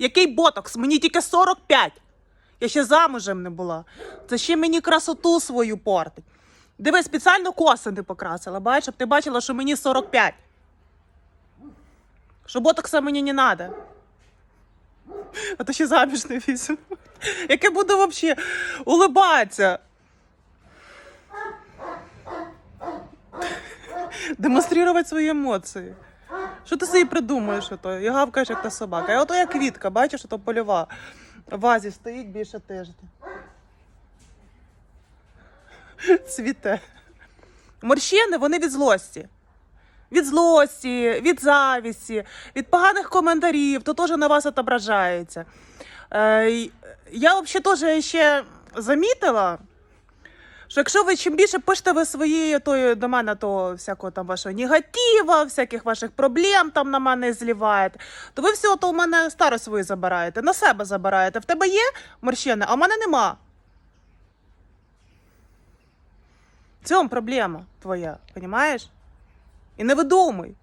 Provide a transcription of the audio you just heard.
Який ботокс? Мені тільки 45. Я ще замужем не була. Це ще мені красоту свою портить. Диви, спеціально коси не покрасила, бачиш, щоб ти бачила, що мені 45. Що ботокса мені не треба. А то ще заміж не візьму. Яке буду взагалі улибатися. Демонструвати свої емоції. Що ти собі придумаєш ото? І гавкаєш, як та собака. А ото як квітка, бачиш, ото польова. В вазі стоїть більше тижня. Цвіте. Морщини вони від злості. Від злості, від завісті, від поганих коментарів, то теж на вас отображається. Е, я взагалі теж ще замітила, що якщо ви чим більше пишете ви свої тої до мене того всякого там вашого негатива, всяких ваших проблем там на мене зліваєте, то ви все то у мене старость свою забираєте, на себе забираєте. В тебе є морщини, а в мене нема. В цьому проблема твоя, розумієш? І не видумуй.